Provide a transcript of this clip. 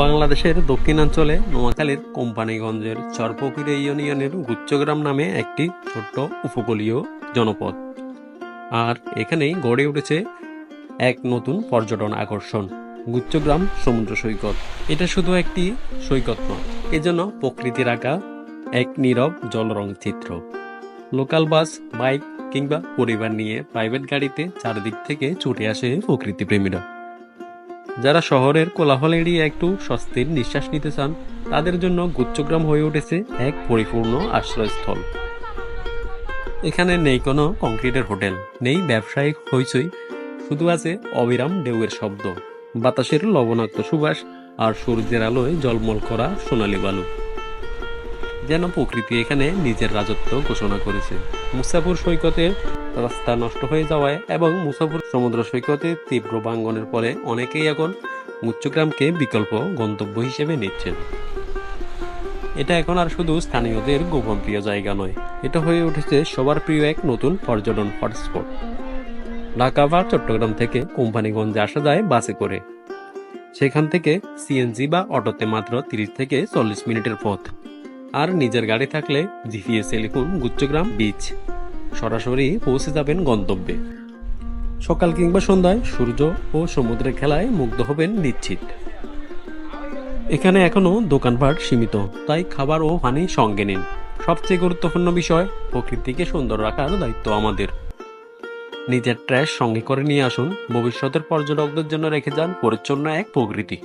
বাংলাদেশের দক্ষিণাঞ্চলে নোয়াখালীর কোম্পানিগঞ্জের চরপকিরে ইউনিয়নের গুচ্ছগ্রাম নামে একটি ছোট্ট উপকূলীয় জনপদ। আর এখানেই গড়ে উঠেছে এক নতুন পর্যটন আকর্ষণ, গুচ্ছগ্রাম সমুদ্র সৈকত। এটা শুধু একটি সৈকত নয়, এজন্য প্রকৃতির আঁকা এক নীরব জলরং চিত্র। লোকাল বাস, বাইক কিংবা পরিবার নিয়ে প্রাইভেট গাড়িতে চারদিক থেকে ছুটে আসে প্রকৃতিপ্রেমীরা। যারা শহরের কোলাহল এড়িয়ে একটু স্বস্তির নিঃশ্বাস নিতে চান, তাদের জন্য গুচ্ছগ্রাম হয়ে উঠেছে এক পরিপূর্ণ আশ্রয়স্থল। এখানে নেই কোনো কংক্রিটের হোটেল, নেই ব্যবসায়িক হইচই, শুধু আছে অবিরাম ঢেউয়ের শব্দ, বাতাসের লবণাক্ত সুবাস আর সূর্যের আলোয় জলমল করা সোনালি বালু। যেন প্রকৃতি এখানে নিজের রাজত্ব ঘোষণা করেছে। মুসাফুর সৈকতের রাস্তা নষ্ট হয়ে যাওয়ায় এবং মুসাফুর সমুদ্র সৈকতে তীব্র বাঙ্গনের পরে অনেকেই এখন উচ্চগ্রামকে বিকল্প গন্তব্য হিসেবে নিচ্ছেন। এটা এখন আর শুধু স্থানীয়দের গোপন প্রিয় জায়গা নয়, এটা হয়ে উঠেছে সবার প্রিয় এক নতুন পর্যটন হটস্পট। ঢাকা বা চট্টগ্রাম থেকে কোম্পানিগঞ্জে আসা যায় বাসে করে। সেখান থেকে সিএনজি বা অটোতে মাত্র তিরিশ থেকে চল্লিশ মিনিটের পথ। আর নিজের গাড়ি থাকলে জিপিএস লিখুন গুচ্ছগ্রাম বিচ সরাসরি পৌঁছে যাবেন গন্তব্যে। সকাল কিংবা সন্ধ্যায় সূর্য ও সমুদ্রের খেলায় মুগ্ধ হবেন নিশ্চিত। এখানে এখনও দোকানপাট সীমিত, তাই খাবার ও পানি সঙ্গে নিন। সবচেয়ে গুরুত্বপূর্ণ বিষয়, প্রকৃতিকে সুন্দর রাখার দায়িত্ব আমাদের। নিজের ট্র্যাশ সঙ্গে করে নিয়ে আসুন। ভবিষ্যতের পর্যটকদের জন্য রেখে যান পরিচ্ছন্ন এক প্রকৃতি।